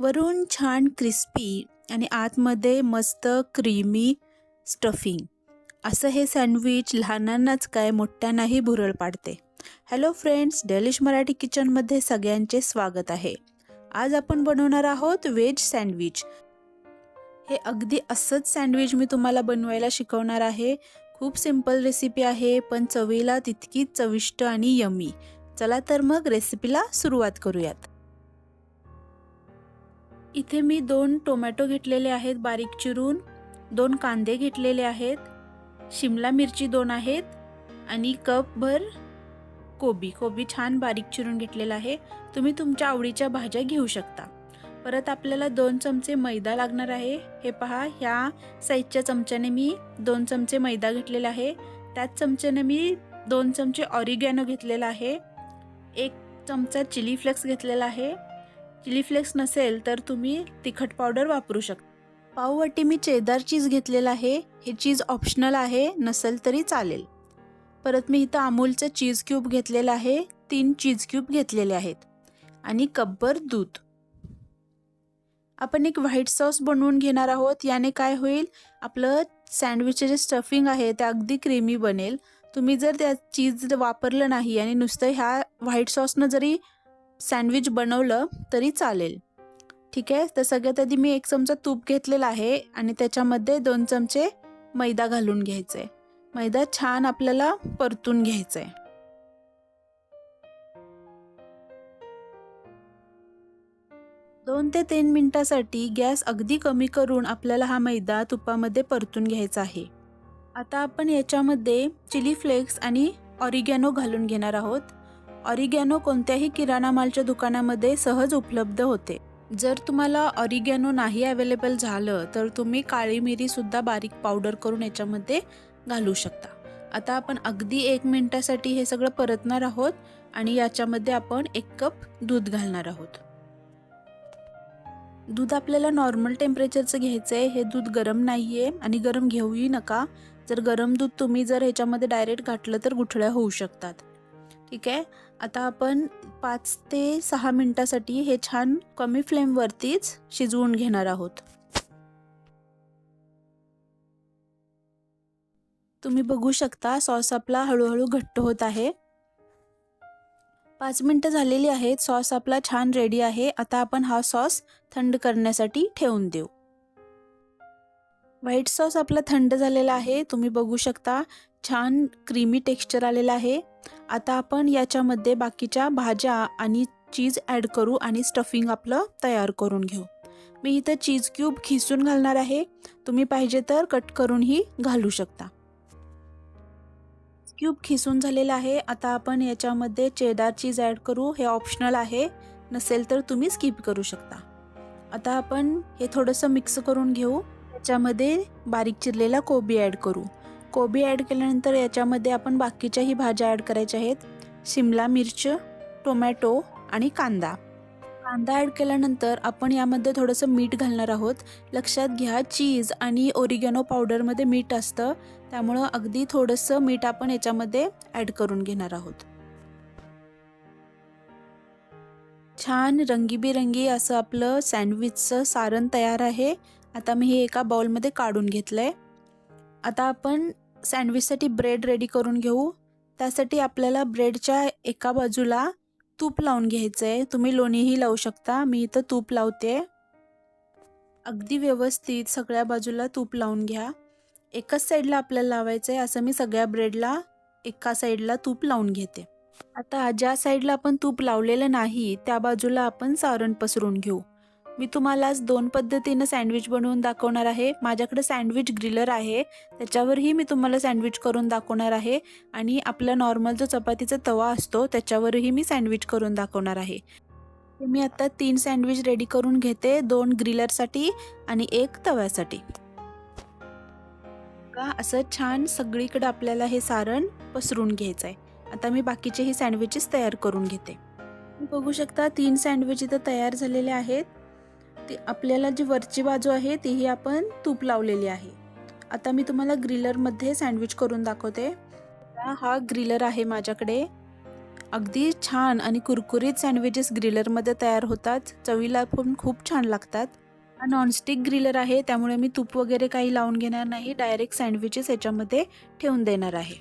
वरून छान क्रिस्पी आणि आतमध्ये मस्त क्रीमी स्टफिंग असं हे सँडविच लहानांनाच काय मोठ्यांनाही भुरळ पाडते. हॅलो फ्रेंड्स डेलिश मराठी किचनमध्ये सगळ्यांचे स्वागत आहे. आज आपण बनवणार आहोत व्हेज सँडविच हे अगदी असंच सँडविच मी तुम्हाला बनवायला शिकवणार आहे. खूप सिंपल रेसिपी आहे पण चवीला तितकीच चविष्ट आणि यमी. चला तर मग रेसिपीला सुरुवात करूयात. इथे मी दोन टोमॅटो घेतलेले आहेत बारीक चिरून दोन कांदे घेतलेले आहेत शिमला मिरची दोन आहेत आणि कपभर कोबी. कोबी छान बारीक चिरून घेतलेला आहे. तुम्ही तुमच्या आवडीच्या भाज्या घेऊ शकता. परत आपल्याला दोन चमचे मैदा लागणार आहे. हे पहा ह्या साईजच्या चमच्याने मी दोन चमचे मैदा घेतलेला आहे. त्याच चमच्याने मी दोन चमचे ऑरिगॅनो घेतलेला आहे. एक चमचा चिली फ्लेक्स घेतलेला आहे. चिली फ्लेक्स नसेल तर तुम्ही तिखट पावडर वापरू शकता. पाववाटी मी चेदार चीज घेतलेला आहे. हे चीज ऑप्शनल आहे नसेल तरी चालेल. परत मी इथं अमूलचं चीज क्यूब घेतलेलं आहे. तीन चीज क्यूब घेतलेले आहेत. आणि कब्बर दूध. आपण एक व्हाईट सॉस बनवून घेणार आहोत. याने काय होईल? आपलं सँडविचचे जे स्टफिंग आहे ते अगदी क्रीमी बनेल. तुम्ही जर त्या चीज वापरलं नाही आणि नुसतं ह्या व्हाईट सॉसनं जरी सँडविच बनवलं तरी चालेल. ठीक आहे? तर सगळ्यात आधी मी एक चमचा तूप घेतलेला आहे आणि त्याच्यामध्ये दोन चमचे मैदा घालून घ्यायचं आहे मैदा छान आपल्याला परतून घ्यायचा आहे दोन ते तीन मिनिटासाठी गॅस अगदी कमी करून आपल्याला हा मैदा तुपामध्ये परतून घ्यायचा आहे. आता आपण याच्यामध्ये चिली फ्लेक्स आणि ऑरिगॅनो घालून घेणार आहोत. ऑरिगॅनो कोणत्याही किराणा मालच्या दुकानामध्ये सहज उपलब्ध होते. जर तुम्हाला ऑरिगॅनो नाही अवेलेबल झालं तर तुम्ही काळी मिरीसुद्धा बारीक पावडर करून याच्यामध्ये घालू शकता. आता आपण अगदी एक मिनटासाठी हे सगळं परतणार आहोत आणि याच्यामध्ये आपण एक कप दूध घालणार आहोत. दूध आपल्याला नॉर्मल टेम्परेचरचं घ्यायचं आहे. हे दूध गरम नाही आहे आणि गरम घेऊही नका. जर गरम दूध तुम्ही जर ह्याच्यामध्ये डायरेक्ट घातलं तर गुठळ्या होऊ शकतात. ठीक आहे? आता आपण पाच ते सहा मिनटासाठी हे छान कमी फ्लेमवरतीच शिजवून घेणार आहोत. तुम्ही बघू शकता सॉस आपला हळूहळू घट्ट होत आहे. पाच मिनटं झालेली आहेत सॉस आपला छान रेडी आहे. आता आपण हा सॉस थंड करण्यासाठी ठेवून देऊ. व्हाईट सॉस आपला थंड झालेला आहे. तुम्ही बघू शकता छान क्रीमी टेक्स्चर आलेला आहे. आता आपण याच्यामध्ये बाकीच्या भाज्या आणि चीज ॲड करू आणि स्टफिंग आपलं तयार करून घेऊ. मी इथं चीज क्यूब खिसून घालणार आहे. तुम्ही पाहिजे तर कट करूनही घालू शकता. क्यूब खिसून झालेला आहे. आता आपण याच्यामध्ये चेदार चीज ॲड करू. हे ऑप्शनल आहे. नसेल तर तुम्ही स्किप करू शकता. आता आपण हे थोडंसं मिक्स करून घेऊ. त्याच्यामध्ये बारीक चिरलेला कोबी ॲड करू. कोबी ॲड केल्यानंतर याच्यामध्ये आपण बाकीच्याही भाज्या ॲड करायच्या आहेत. शिमला मिर्च टोमॅटो आणि कांदा. कांदा ॲड केल्यानंतर आपण यामध्ये थोडंसं मीठ घालणार आहोत. लक्षात घ्या चीज आणि ओरिगॅनो पावडरमध्ये मीठ असतं. त्यामुळं अगदी थोडंसं मीठ आपण याच्यामध्ये ॲड करून घेणार आहोत. छान रंगीबिरंगी असं आपलं सँडविचचं सारण तयार आहे. आता मी हे एका बाउलमध्ये काढून घेतलं आहे आता आपण सँडविचसाठी ब्रेड रेडी करून घेऊ. त्यासाठी आपल्याला ब्रेडच्या एका बाजूला तूप लावून घ्यायचं आहे तुम्ही लोणीही लावू शकता. मी इथं तूप लावते. अगदी व्यवस्थित सगळ्या बाजूला तूप लावून घ्या. एकाच साईडला आपल्याला लावायचं आहे असं मी सगळ्या ब्रेडला एका साईडला तूप लावून घेते. आता ज्या साईडला आपण तूप लावलेलं नाही त्या बाजूला आपण सारण पसरून घेऊ. मी तुम्हाला आज दोन पद्धतीनं सँडविच बनवून दाखवणार आहे. माझ्याकडे सँडविच ग्रिलर आहे. त्याच्यावरही मी तुम्हाला सँडविच करून दाखवणार आहे. आणि आपला नॉर्मल जो चपातीचा तवा असतो त्याच्यावरही मी सँडविच करून दाखवणार आहे. मी आत्ता तीन सँडविच रेडी करून घेते दोन ग्रिलरसाठी आणि एक तव्यासाठी. का असं छान सगळीकडे आपल्याला हे सारण पसरून घ्यायचं आहे आता मी बाकीचेही सँडविचेस तयार करून घेते. बघू शकता तीन सँडविच इथं तयार झालेले आहेत. ती आपल्याला जी वरची बाजू आहे तीही आपण तूप लावलेली आहे. आता मी तुम्हाला ग्रिलरमध्ये सँडविच करून दाखवते. हा ग्रिलर आहे माझ्याकडे. अगदी छान आणि कुरकुरीत सँडविचेस ग्रिलरमध्ये तयार होतात. चवीला पण खूप छान लागतात. हा नॉनस्टिक ग्रिलर आहे त्यामुळे मी तूप वगैरे काही लावून घेणार नाही. डायरेक्ट सँडविचेस याच्यामध्ये ठेवून देणार आहे.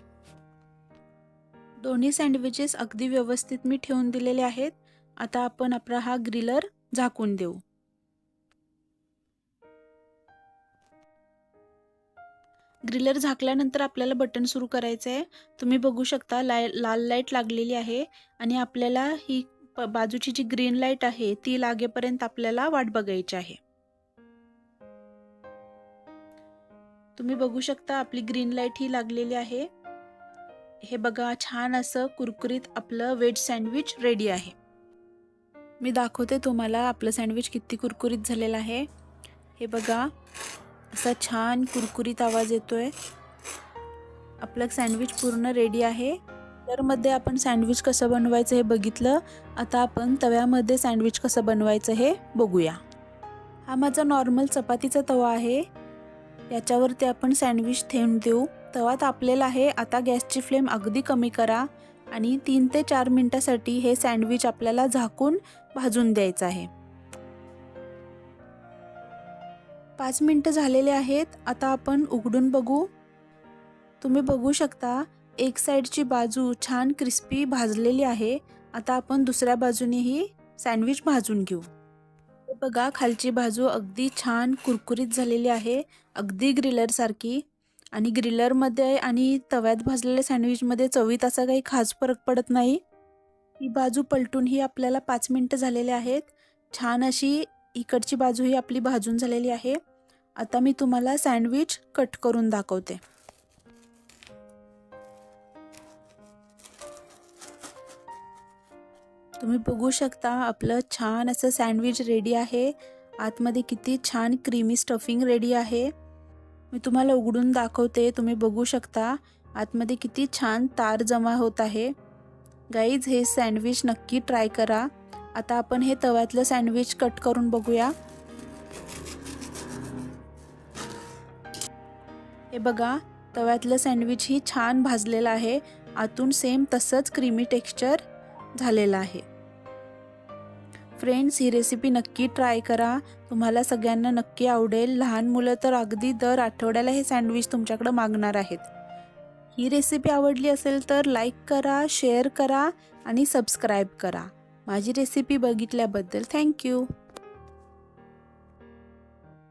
दोन्ही सँडविचेस अगदी व्यवस्थित मी ठेवून दिलेले आहेत. आता आपण आपला हा ग्रिलर झाकून देऊ. ग्रिलर झाकल्यानंतर आपल्याला बटन सुरू करायचं आहे तुम्ही बघू शकता लाय लाल लाइट लागलेली आहे आणि आपल्याला ही प बाजूची जी ग्रीन लाइट आहे ती लागेपर्यंत आपल्याला वाट बघायची आहे. तुम्ही बघू शकता आपली ग्रीन लाइट ही लागलेली आहे. हे बघा छान असं कुरकुरीत आपलं वेज सँडविच रेडी आहे. मी दाखवते तुम्हाला आपलं सँडविच किती कुरकुरीत झालेलं आहे. हे बघा असा छान कुरकुरीत आवाज आहे आपलं सँडविच पूर्ण रेडी आहे. मध्ये आपण सँडविच कसं बनवायचं हे बघितलं. आता आपण तव्यामध्ये सँडविच कसं बनवायचं हे बघूया. हा माझा नॉर्मल चपातीचा तवा आहे. याच्यावरती आपण सँडविच थेंब देऊ. तवा तापलेला आहे. आता गॅसची फ्लेम अगदी कमी करा आणि तीन ते चार मिनटासाठी हे सँडविच आपल्याला झाकून भाजून द्यायचं आहे. पाच मिनटं झालेले आहेत. आता आपण उघडून बघू. तुम्ही बघू शकता एक साईडची बाजू छान क्रिस्पी भाजलेली आहे. आता आपण दुसऱ्या बाजूनेही सँडविच भाजून घेऊ. बघा खालची बाजू अगदी छान कुरकुरीत झालेली आहे. अगदी ग्रिलरसारखी आणि ग्रिलरमध्ये आणि तव्यात भाजलेल्या सँडविचमध्ये चवीत असा काही खास फरक पडत नाही. ही बाजू पलटूनही आपल्याला पाच मिनटं झालेले आहेत. छान अशी इकडची बाजू ही आपली भाजून झालेली आहे. आता मी तुम्हाला सँडविच कट करून दाखवते. तुम्ही बघू शकता आपलं छान असं सँडविच रेडी आहे. आतमध्ये किती छान क्रीमी स्टफिंग रेडी आहे. मी तुम्हाला उघडून दाखवते तुम्ही बघू शकता. आतमध्ये किती छान तार जमा होत आहे. गाईज हे सँडविच नक्की ट्राय करा. आता आपण हे तव्यातलं सँडविच कट करून बघूया. हे बघा तव्यातलं सँडविच ही छान भाजलेलं आहे. आतून सेम तसंच क्रीमी टेक्स्चर झालेलं आहे. फ्रेंड्स ही रेसिपी नक्की ट्राय करा. तुम्हाला सगळ्यांना नक्की आवडेल. लहान मुलं तर अगदी दर आठवड्याला हे सँडविच तुमच्याकडं मागणार आहेत. ही रेसिपी आवडली असेल तर लाईक करा शेअर करा आणि सबस्क्राईब करा. माझी रेसिपी बघितल्याबद्दल थँक्यू